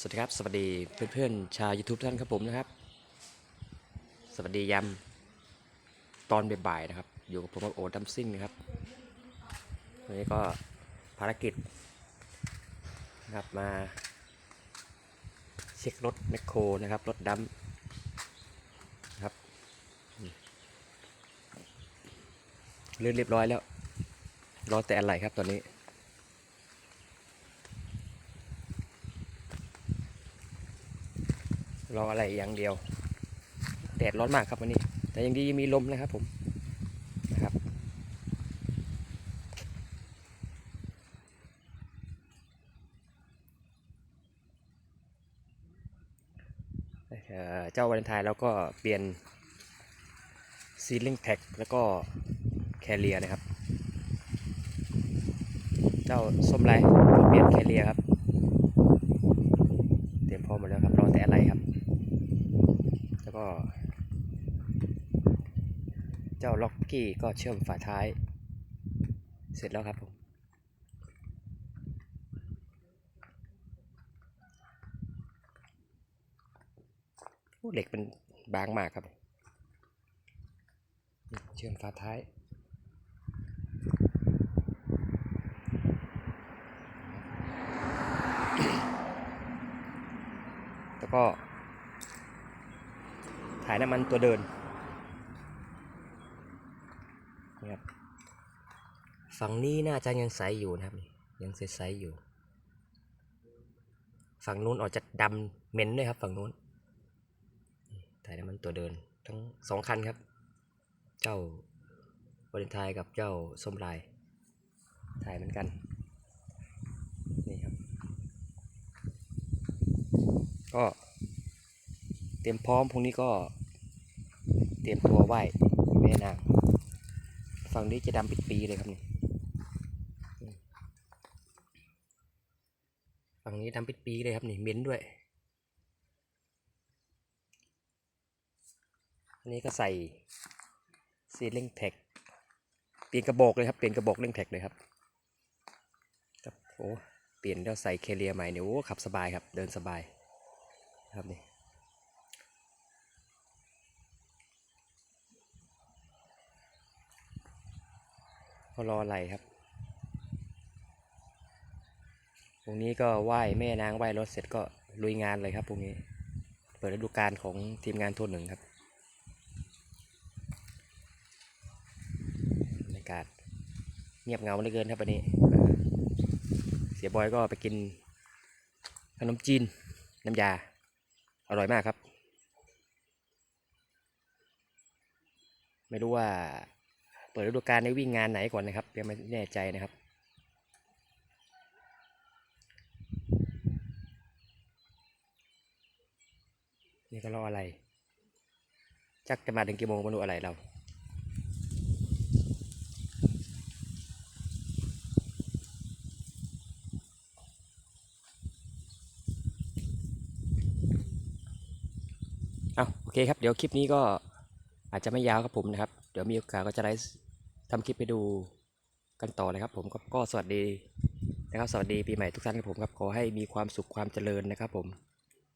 สวัสดีครับ สวัสดีเพื่อนๆชาว YouTube ท่านครับผมนะครับ สวัสดียามตอนบ่ายๆนะครับ อยู่กับผมกับโอดัมซิ่งนะครับวันนี้ก็ภารกิจนะครับมา เช็ครถแมคโครนะครับ รถดัมนะครับเลื่อนเรียบร้อยแล้ว รอแต่อะไรครับตอนนี้ รออะไรอย่างเดียว แดดร้อนมากครับวันนี้ แต่ยังดีมีลมนะครับผมนะครับเเจ้าวาเลนไทน์เราก็เปลี่ยนซีลิงแพ็กแล้วก็แคเรียนะครับ เจ้าส้มไรก็เปลี่ยนแคเรียครับ เตรียมพร้อมหมดแล้วครับ รอแต่อะไรครับ แล้ว ก็ เจ้าล็อกกี้ก็เชื่อมฝาท้าย เสร็จแล้วครับผมเหล็กเป็นบางมากครับ เชื่อมฝาท้ายแล้วก็ายน้ำมันตัวเดินนะครับฝั่งนี้น่าจะยังใสอยู่นะครับ ยังใสๆอยู่ ฝั่งนู้นออกจะดำเหม็นด้วยครับ ฝั่งนู้นถ่ายน้ำมันตัวเดิน ทั้งสองคันครับ เจ้าวาเลนไทน์กับเจ้าส้มลายถ่ายเหมือนกันนี่ครับ ก็เตรียมพร้อมพรุ่งนี้ก็ เตรียมตัวไหว้แม่นางฝั่งนี้จะดำปิดปีเลยครับนี่ฝั่งนี้ดำปิดปีเลยครับนี่เม็นด้วยอันนี้ก็ใส่ซีลิงแท็กเปลี่ยนกระบอกเลยครับเปลี่ยนกระบอกเร่งแท็กเลยครับครับโอ้เปลี่ยนแล้วใส่เคเลียใหม่เนี่ยโอ้ขับสบายครับเดินสบายครับนี่ ก็รออะไรครับพรุ่งนี้ก็ไหว้แม่นางไหว้รถเสร็จก็ลุยงานเลยครับพรุ่งนี้ เปิดฤดูกาลของทีมงานโทนหนึ่งครับบรรยากาศเงียบเงาเหลือเกินครับวันนี้ เสียบอยก็ไปกินขนมจีนน้ำยา อร่อยมากครับ ไม่รู้ว่า ปิดฤดูกาลในวิ่งงานไหนก่อนนะครับยังไม่แน่ใจนะครับ นี่ก็รออะไร จักจะมาถึงกี่โมงมาดูอะไรเราเอาโอเคครับ เดี๋ยวคลิปนี้ก็อาจจะไม่ยาวครับผมนะครับ เดี๋ยวมีโอกาสก็จะไลฟ์ ทำคลิปไปดูกันต่อเลยครับ ผมก็ก็สวัสดีนะครับ สวัสดีปีใหม่ทุกท่านครับผมครับขอให้มีความสุขความเจริญนะครับ ผม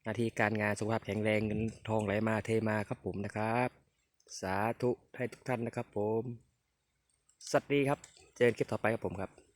หน้าที่การงานสุขภาพแข็งแรงเงินทองไหลมาเทมาครับผมนะครับ สาธุให้ทุกท่านนะครับ ผม สวัสดีครับ เจอกันคลิปต่อไปครับผมครับ